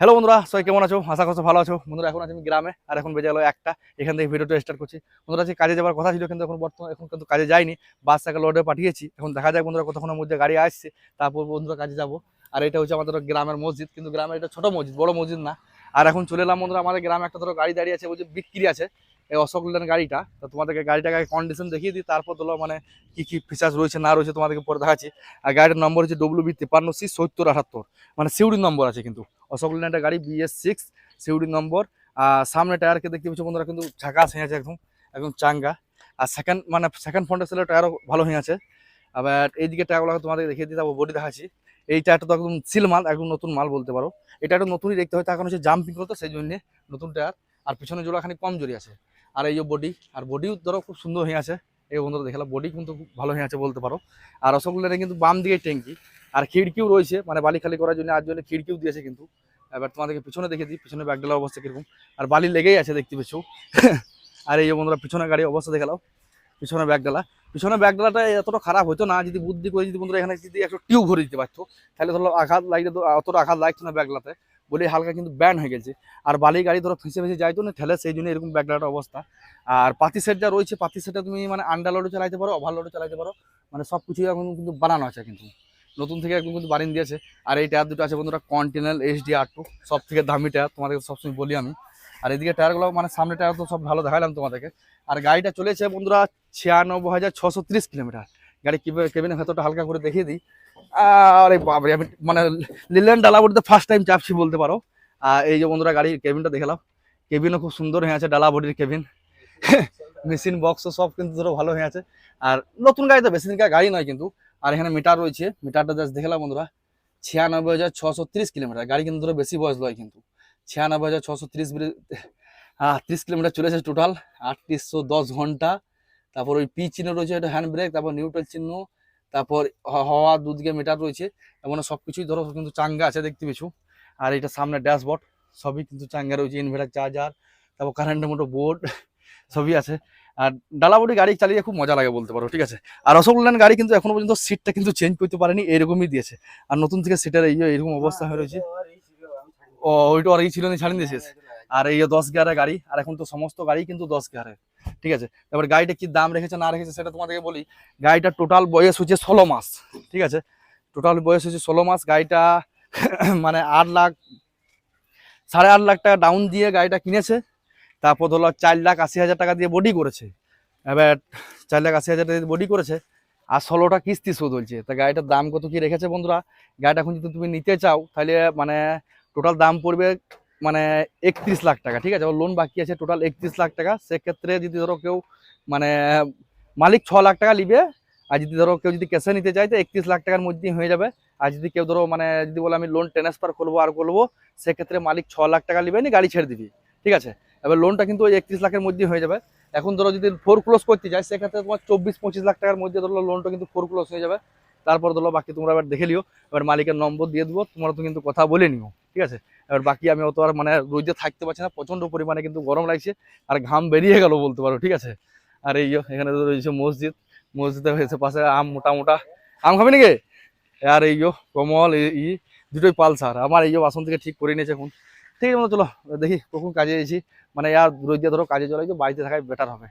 Hello বন্ধুরা, সবাই কেমন আছো? আশা করছ ভালো আছো। বন্ধুরা, এখন আছি আমি গ্রামে, আর এখন বেজে গেলো একটা। এখান থেকে ভিডিওটা স্টার্ট করছি। বন্ধুরা, আজকে কাজে যাওয়ার কথা ছিল, কিন্তু এখন বর্তমানে এখন কিন্তু কাজে যাইনি। বাস থেকে লোডে পাঠিয়েছি। এখন দেখা যাক বন্ধুরা কতক্ষণের মধ্যে গাড়ি আসছে। তারপর বন্ধুরা কাজে যাব। আর এটা হচ্ছে আমাদের গ্রামের মসজিদ, কিন্তু গ্রামের এটা ছোট মসজিদ, বড় মসজিদ না। আর এখন চলে এলাম বন্ধুরা, আমাদের গ্রামে একটা ধরো গাড়ি দাঁড়িয়ে আছে বলছে বিক্রি আছে, এই অশোক লেন গাড়িটা। তো তোমাদেরকে গাড়িটাকে কন্ডিশন দেখিয়ে দিই, তারপর ধরো মানে কী কী ফিচার্স রয়েছে, না রয়েছে তোমাদেরকে পরে দেখাচ্ছি। আর গাড়ির নম্বর হচ্ছে ডব্লিউ বি তিপ্পান্ন সি সত্তর আটাত্তর। মানে সিউড়ির নম্বর আছে কিন্তু। অশোক লেনের একটা গাড়ি বিএস সিক্স সিউডি নম্বর। আর সামনে টায়ারকে দেখতে পাচ্ছি বন্ধুরা, কিন্তু ঝাঁকাস হয়ে আছে একদম একদম চাঙ্গা। আর সেকেন্ড মানে সেকেন্ড ফ্রন্টের সেলের টায়ারও ভালো হয়ে আছে। আবার এইদিকে টায়ারগুলো তোমাদের দেখিয়ে দিতে বডি দেখাচ্ছি। এই টায়ারটা তো একদম সিল মাল, একদম নতুন মাল বলতে পারো। এটা একটু নতুনই দেখতে হয় তার কারণ হচ্ছে জাম্পিং করতো, সেই জন্য নতুন টায়ার আর পিছনে জোড়া খানিক কম জড়ি আছে। আর এই যে বডি আর বডিও ধরো খুব সুন্দর হয়ে আছে। এই বন্ধুরা দেখলাম বডি কিন্তু খুব ভালো হয়ে আছে বলতে পারো। আর রসগোল্লাটা কিন্তু বাম দিকে ট্যাঙ্কি। আর খিড়কিও রয়েছে মানে বালি খালি করার জন্য, আর জন্য খিড়কিও দিয়েছে কিন্তু। এবার তোমাদেরকে পিছনে দেখে দিই পিছনে ব্যাগডালার অবস্থা কীরকম। আর বালি লেগেই আছে, দেখতে পেছো আর এই বন্ধুরা পিছনে গাড়ি অবস্থা দেখালাও পিছনে ব্যাগডালা পিছনে ব্যাগডালাটা এতটা খারাপ হতো না, যদি বুদ্ধি করে যদি বন্ধুরা এখানে যদি একটু টিউব ভরে দিতে পারতো, তাহলে ধরো আঘাত লাগলে অতটা আঘাত লাগতো না ব্যাগডালাতে বলে হালকা কিন্তু ব্যান হয়ে গেছে। আর বালি গাড়ি ধরো ফেঁসে ফেঁসে যাইতো না ঠেলে সেই জন্য এরকম ব্যাগডালার অবস্থা। আর পাতি সেট যা রয়েছে, পাতি সেটটা তুমি মানে আন্ডারলোডও চালাইতে পারো ওভারলোডও চালাইতে পারো। মানে সব কিছুই এখন কিন্তু বানানো আছে কিন্তু। নতুন থেকে একদম কিন্তু বানিয়ে দিয়েছে। আর এই টায়ার দুটো আছে বন্ধুরা কন্টিনেল এইচডি আর টু সব থেকে দামি টায়ার তোমাদেরকে সবসময় বলি আমি। আর এদিকে টায়ারগুলো মানে সামনে টায়ার তো সব ভালো দেখালাম তোমাদেরকে। আর গাড়িটা চলেছে বন্ধুরা ছিয়ানব্বই হাজার ছশো ত্রিশ কিলোমিটার। গাড়ি কেবিনের ভেতরটা হালকা করে দেখিয়ে দিই। আরে বাবরে আমি মানে লিলেন ডালাবডিতে ফার্স্ট টাইম চাপছি বলতে পারো। আর এই যে বন্ধুরা গাড়ির কেবিনটা দেখালাম। কেবিনও খুব সুন্দর হয়ে আছে ডালা বডির কেবিন। মেশিন বক্সও সব কিন্তু ধরো ভালো হয়ে আছে। আর নতুন গাড়ি তো বেশি দিনকার গাড়ি নয় কিন্তু। আর এখানে মিটার রয়েছে। মিটারটা জাস্ট দেখলাম বন্ধুরা। ছিয়ানব্বই হাজার ছশো ত্রিশ কিলোমিটার। গাড়ি কিন্তু ধরো বেশি বয়স নয় কিন্তু। ছিয়ানব্বই হাজার ছশো ত্রিশ ত্রিশ কিলোমিটার চলেছে টোটাল আটত্রিশশো দশ ঘণ্টা। তারপর ওই পি চিহ্ন রয়েছে এটা হ্যান্ড ব্রেক তারপর নিউট্রাল চিহ্ন, তারপর হাওয়া দুদিকে মিটার রয়েছে। এমন সব কিছুই ধরো কিন্তু চাঙ্গা আছে দেখতে পেছু আর এটা সামনে ড্যাশবোর্ড সবই কিন্তু চাঙ্গা রয়েছে ইনভার্টার চার্জার তারপর কারেন্টের মতো বোর্ড সবই আছে। আর ডালাবডি গাড়ি চালিয়ে খুব মজা লাগে বলতে পারো, ঠিক আছে? আর রসগোল্লান গাড়ি কিন্তু এখনও পর্যন্ত সিটটা কিন্তু চেঞ্জ করতে পারেনি, এরকমই দিয়েছে। আর নতুন থেকে সিটের এই এরকম অবস্থা হয়ে রয়েছে। ও, ওইটা আর এই ছিল না, ছাড়িয়ে দিয়েছে। আর এই দশ গিয়ারের গাড়ি, আর এখন তো সমস্ত গাড়ি কিন্তু দশ গিয়ারের, ঠিক আছে? এবার গাড়িটা কি দাম রেখেছে, না রেখেছে, সেটা তোমাদেরকে বলি। গাড়িটা টোটাল বয়স হচ্ছে ষোলো মাস, ঠিক আছে? টোটাল বয়স হচ্ছে ষোলো মাস, গাড়িটা মানে আট লাখ, সাড়ে আট লাখ টাকা ডাউন দিয়ে গাড়িটা কিনেছে। তারপর ধরো চার লাখ আশি হাজার টাকা দিয়ে বডি করেছে। এবার চার লাখ আশি হাজার টাকা দিয়ে বডি করেছে আর ষোলোটা কিস্তি শোধ হয়েছে। তা গাড়িটার দাম কত কি রেখেছে বন্ধুরা? গাড়িটা এখন যদি তুমি নিতে চাও, তাহলে মানে টোটাল দাম পড়বে মানে একত্রিশ লাখ টাকা, ঠিক আছে? লোন বাকি আছে টোটাল একত্রিশ লাখ টাকা। সেক্ষেত্রে যদি ধরো কেউ মানে মালিক ছ লাখ টাকা নিবে, আর যদি ধরো কেউ যদি ক্যাশে নিতে চায়, তো একত্রিশ লাখ টাকার মধ্যেই হয়ে যাবে। আর যদি কেউ ধরো মানে যদি বলে আমি লোন ট্রান্সফার করব আর করব, সেক্ষেত্রে মালিক ছ লাখ টাকা নিবে নি গাড়ি ছেড়ে দিবি, ঠিক আছে? এবার লোনটা কিন্তু ওই একত্রিশ লাখের মধ্যে হয়ে যাবে। এখন ধরো যদি ফোর ক্লোজ করতে চাই সেক্ষেত্রে তোমার চব্বিশ, পঁচিশ লাখ টাকার মধ্যে ধরো লোনটা কিন্তু ফোর ক্লোজ হয়ে যাবে। তারপর ধরো বাকি তোমরা এবার দেখে লিও এবার মালিকের নম্বর দিয়ে দেবো, তোমরা তো কিন্তু কথা বলে নিও, ঠিক আছে? এবার বাকি আমি অত আর মানে রোদে থাকতে পারছি না প্রচণ্ড পরিমাণে কিন্তু গরম লাগছে, আর ঘাম বেরিয়ে গেল বলতে পারো, ঠিক আছে? আর এই এখানে তো রয়েছে মসজিদ, মসজিদে হয়েছে পাশে আম মোটা মোটা। আম খাবি নাকি? আর এই কমল ই দুটোই পালসার। আমার এই বাসন থেকে ঠিক করে নিয়েছে এখন। ঠিক আছে চলো, দেখি কখন কাজে এসেছি মানে আর রোজ দিয়ে ধরো কাজে চলে বাড়িতে থাকাই বেটার হবে।